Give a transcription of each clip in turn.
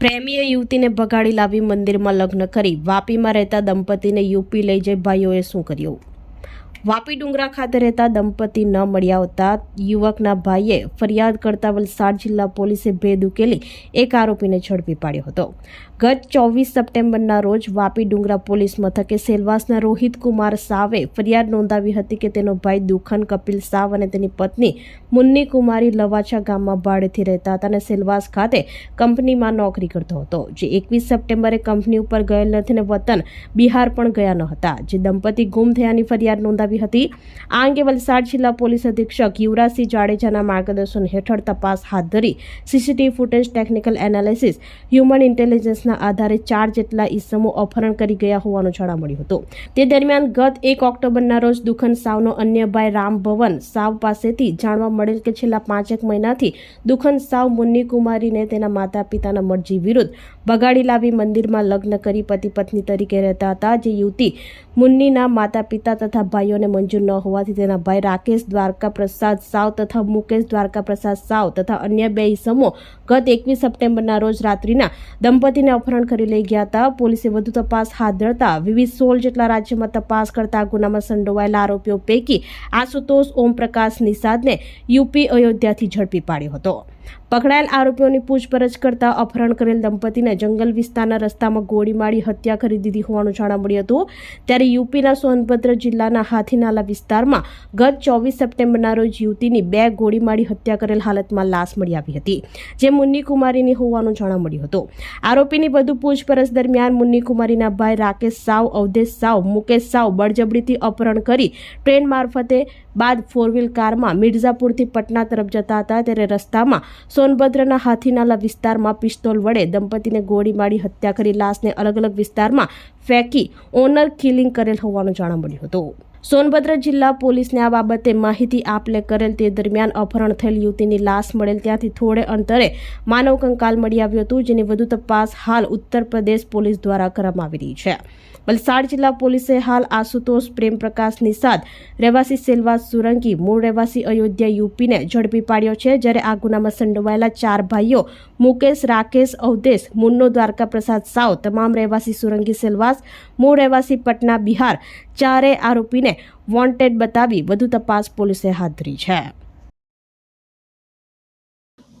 પ્રેમીએ યુવતીને ભગાડી લાવી મંદિરમાં લગ્ન કરી. વાપીમાં રહેતા દંપતીને યુપી લઈ જઈ ભાઈઓએ શું કર્યું? વાપી ડુંગરા ખાતે રહેતા દંપતી ન મળ્યા આવતા યુવકના ભાઈએ ફરિયાદ કરતા વલસાડ જિલ્લા પોલીસે ભેદ ઉકેલી એક આરોપીને ઝડપી પાડ્યો હતો. ગત ચોવીસ સપ્ટેમ્બરના રોજ વાપી ડુંગરા પોલીસ મથકે સેલવાસના રોહિત કુમાર સાવે ફરિયાદ નોંધાવી હતી કે તેનો ભાઈ દુખન કપિલ સાવ અને તેની પત્ની મુન્ની કુમારી લવાછા ગામમાં ભાડેથી રહેતા હતા અને સેલવાસ ખાતે કંપનીમાં નોકરી કરતો હતો. જે એકવીસ સપ્ટેમ્બરે કંપની ઉપર ગયેલ નથી અને વતન બિહાર પણ ગયા ન હતા. જે દંપતી ગુમ થયાની ફરિયાદ નોંધાવી હતી. આ અંગે વલસાડ જિલ્લા પોલીસ અધિક્ષક યુવરાજસિંહ જાડેજાના માર્ગદર્શન હેઠળ તપાસ હાથ ધરી CCTV footage technical analysis human ઇન્ટેલિજન્સના આધારે ચાર જેટલા ઇસમો અપહરણ કરી ગયા હોવાનું જાણવા મળ્યું હતું. તે દરમિયાન ગત એક ઓક્ટોબરના રોજ દુખન સાવનો અન્ય ભાઈ રામ ભવન સાવ પાસેથી જાણવા મળેલ કે છેલ્લા પાંચેક મહિનાથી દુખન સાવ મુન્ની કુમારીને તેના માતા પિતાના મરજી વિરુદ્ધ બગાડી લાવી મંદિરમાં લગ્ન કરી પતિ પત્ની તરીકે રહેતા હતા. જે યુવતી મુન્નીના માતા પિતા તથા ભાઈઓને મંજૂર ન હોવાથી તેના ભાઈ રાકેશ દ્વારકા પ્રસાદ સાવ તથા મુકેશ દ્વારકા પ્રસાદ સાવ તથા અન્ય બે ઇસમો ગત એકવીસ સપ્ટેમ્બરના રોજ રાત્રિના દંપતીને અપહરણ કરી લઈ ગયા હતા. પોલીસે વધુ તપાસ હાથ ધરતા વિવિધ સોળ જેટલા રાજ્યમાં તપાસ કરતા ગુનામાં સંડોવાયેલા આરોપીઓ પૈકી આશુતોષ ઓમપ્રકાશ નિષાદને યુપી અયોધ્યાથી ઝડપી પાડ્યો હતો. પકડાયેલ આરોપીઓની પૂછપરછ કરતા અપહરણ કરેલ દંપતીને જંગલ વિસ્તારના રસ્તામાં ગોળી મારી હત્યા કરી દીધી હોવાનું જાણવા મળ્યું હતું. ત્યારે યુપીના સોનભદ્ર જિલ્લાના હાથીનાલા વિસ્તારમાં ગત ચોવીસ સપ્ટેમ્બરના રોજ યુવતીની બે ગોળી મારી હત્યા કરેલ હાલતમાં લાશ મળી આવી હતી, જે મુન્ની કુમારીની હોવાનું જાણવા મળ્યું હતું. આરોપીની વધુ પૂછપરછ દરમિયાન મુન્ની કુમારીના ભાઈ રાકેશ સાવ, અવધેશ સાવ, મુકેશ સાવ બળજબરીથી અપહરણ કરી ટ્રેન મારફતે બાદ ફોર વ્હીલ કારમાં મિર્ઝાપુરથી પટના તરફ જતા હતા. ત્યારે રસ્તામાં સોનભદ્રના હાથીનાલા વિસ્તારમાં પિસ્તોલ વડે દંપતીને ગોળી મારી હત્યા કરી લાશને અલગ અલગ વિસ્તારમાં ફેંકી ઓનર કિલિંગ કરેલ હોવાનું જાણવા મળ્યું હતું. સોનભદ્ર જિલ્લા પોલીસને આ બાબતે માહિતી આપલે કરેલ તે દરમિયાન અપહરણ થયેલ યુવતીની લાશ મળેલ ત્યાંથી થોડે અંતરે માનવ કંકાલ મળી આવ્યું હતું, જેની વધુ તપાસ હાલ ઉત્તર પ્રદેશ પોલીસ દ્વારા કરવામાં આવી રહી છે. વલસાડ જિલ્લા પોલીસે હાલ આશુતોષ પ્રેમપ્રકાશ નિષાદ રહેવાસી સેલવાસ સુરંગી મૂળ રહેવાસી અયોધ્યા યુપીને ઝડપી પાડ્યો છે, જ્યારે આ ગુનામાં સંડોવાયેલા ચાર ભાઈઓ મુકેશ, રાકેશ, અવધેશ, મુન્નો, દ્વારકા પ્રસાદ સાવ તમામ રહેવાસી સુરંગી સેલવાસ, મૂળ રહેવાસી પટના બિહાર ચારે આરોપીને વોન્ટેડ બતાવી વધુ તપાસ પોલીસે હાથ ધરી છે.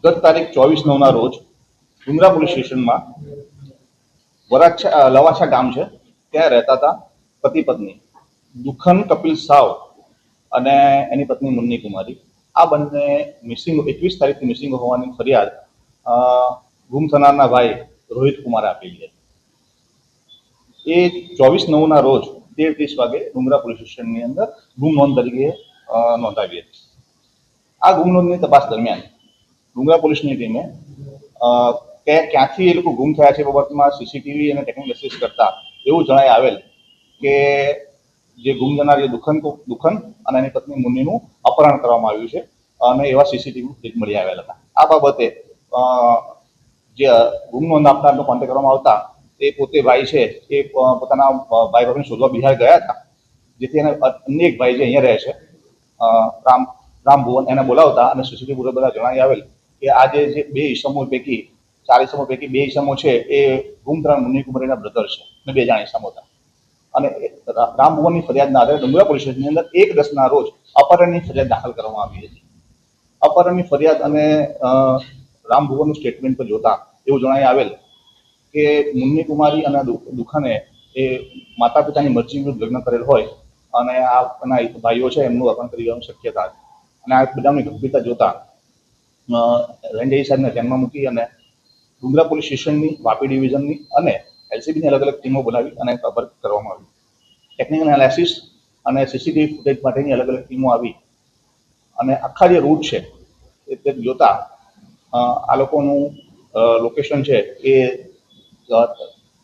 ગત તારીખ ચોવીસ નવના રોજ ડુંગરા પોલીસ સ્ટેશનમાં વરાછા લવાછા ગામ છે ત્યાં રહેતા હતા પતિ પત્ની. દુખન કપિલ સાવ અને એની પત્ની મુન્ની કુમારી આ બંને મિસિંગ એકવીસ તારીખથી મિસિંગ હોવાની ફરિયાદ ગુમ થનારના ભાઈ રોહિત કુમારે આપેલી હતી. એ ચોવીસ નવના રોજ તેર ત્રીસ વાગે ડુંગરા પોલીસ સ્ટેશનની અંદર ગુમ નોંધ તરીકે નોંધાવી હતી. આ ગુમ નોંધની તપાસ દરમિયાન ડુંગરા પોલીસની ટીમે ક્યાંથી એ લોકો ગુમ થયા છે બાબતમાં સીસીટીવી અને ટેકનિકલ એસેસ કરતા એવું જણાય આવેલ કે જે ગુમ જનાર જે દુખન દુખન અને એની પત્ની મુન્નીનું અપહરણ કરવામાં આવ્યું છે અને એવા સીસીટીવી ફૂટેજ મળી આવેલા હતા. આ બાબતે જે ગુમ નોંધ આપનારનો કોન્ટેક્ટ કરવામાં આવતા એ પોતે ભાઈ છે, એ પોતાના ભાઈ ભાભીને શોધવા બિહાર ગયા હતા. જેથી એને અન્ય એક ભાઈ જે અહીંયા રહે છે રામ રામ ભુવન, એને બોલાવતા અને સીસીટીવી બધા જણાવી આવેલ કે આજે જે બે ઇસમો પૈકી ચાર ઈસમો પૈકી બે ઈસમો છે એ ગુમ મુનિકુમરીના કુમારીના બ્રધર છે. અને બે જાણી ઈસમો હતા અને રામભુવનની રામ ભુવનની ફરિયાદના આધારે ડુંગરા સ્ટેશનની અંદર એક દસના રોજ અપહરણની ફરિયાદ દાખલ કરવામાં આવી હતી. અપહરણની ફરિયાદ અને અ, રામ સ્ટેટમેન્ટ પર જોતા એવું જણાઈ આવેલ કે મુન્ની અને દુખાને એ માતા પિતાની મરજી વિરુદ્ધ લગ્ન કરેલ હોય અને આ એના ભાઈઓ છે એમનું અપહરણ કરી જવાની શક્યતા અને આ બધાની ગંભીરતા જોતા રંજઈ સાહેબને ધ્યાનમાં મૂકી અને ડુંગરા પોલીસ સ્ટેશનની, વાપી ડિવિઝનની અને એલસીબીની અલગ અલગ ટીમો બોલાવી અને કવર કરવામાં આવી. ટેકનિકલ એનાલિસિસ અને સીસીટીવી ફૂટેજ માટેની અલગ અલગ ટીમો આવી. અને આખા જે રૂટ છે, એ તે જોતા આ લોકોનું લોકેશન છે એ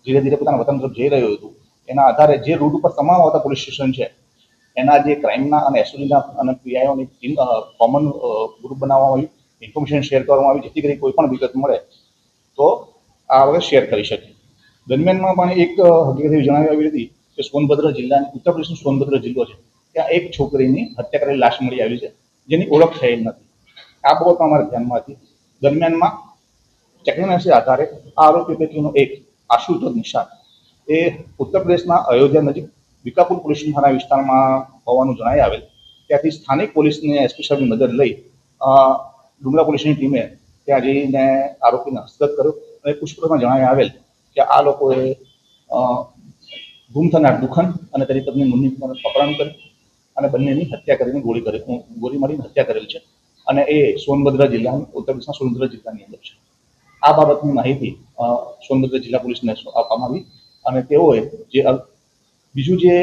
ધીરે ધીરે પોતાના વતન તરફ જઈ રહ્યું હતું. એના આધારે જે રૂટ ઉપર તમામ આવતા પોલીસ સ્ટેશન છે, એના જે ક્રાઇમના અને એસઓજીના અને પીઆઈઓની ટીમ કોમન ગ્રુપ બનાવવામાં આવ્યું ઇન્ફોર્મેશન શેર કરવામાં આવી, જેથી કરી કોઈ પણ વિગત મળે. તો આ વગર શેર કરી શકે દરમિયાનમાં પણ એક હકીકત જણાવી આવી હતી કે સોનભદ્ર જિલ્લાની, ઉત્તર પ્રદેશનો સોનભદ્ર જિલ્લો છે, ત્યાં એક છોકરીની હત્યા કરેલી લાશ મળી આવી છે, જેની ઓળખ થયેલ નથી. આ બાબત અમારા ધ્યાનમાં હતી. દરમિયાનમાં ટેકનોલોજી આધારે આ આરોપી પૈકીનો એક આશુતોષ નિશાન એ ઉત્તર પ્રદેશના અયોધ્યા નજીક વિકાપુર પોલીસ થાના વિસ્તારમાં હોવાનું જણાઈ આવેલ. ત્યાંથી સ્થાનિક પોલીસને એસપી સાહેબની મદદ લઈ ડુંગરા પોલીસની ટીમે ત્યાં જઈને આરોપીને હસ્તગત કર્યો અને પુષ્પમાં જણાવી આવેલ કે આ લોકોએ ગુમ થનાર દુખન અને તેની તમને મુન્ની કુમારનું કર્યું અને બંનેની હત્યા કરીને ગોળી કરી ગોળી મારીને હત્યા કરેલ છે અને એ સોનભદ્ર જિલ્લાની, ઉત્તર પ્રદેશના સોનભદ્ર જિલ્લાની અંદર છે. આ બાબતની માહિતી સોનભદ્ર જિલ્લા પોલીસને આપવામાં આવી અને તેઓએ જે બીજું જે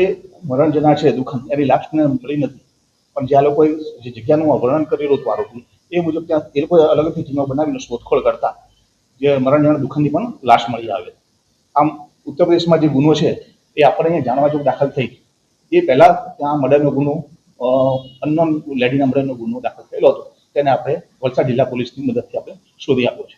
મરણ જનાર છે દુખન એની લાશને મળી નથી. પણ જે આ લોકોએ જે જગ્યાનું વર્ણન કરેલું હતું આરોપી એ મુજબ ત્યાં એ લોકોએ અલગથી અલગ ટીમો બનાવીને શોધખોળ કરતા, જે મરણ જનાર દુખનની પણ લાશ મળી આવે. આમ ઉત્તર પ્રદેશમાં જે ગુનો છે, એ આપણે અહીંયા જાણવા જેવું દાખલ થઈ એ પહેલાં ત્યાં મર્ડરનો ગુનો અનનોન લેડીના મર્ડરનો ગુનો દાખલ થયેલો હતો. તેને આપણે વલસાડ જિલ્લા પોલીસની મદદથી આપણે શોધી આપ્યો છે.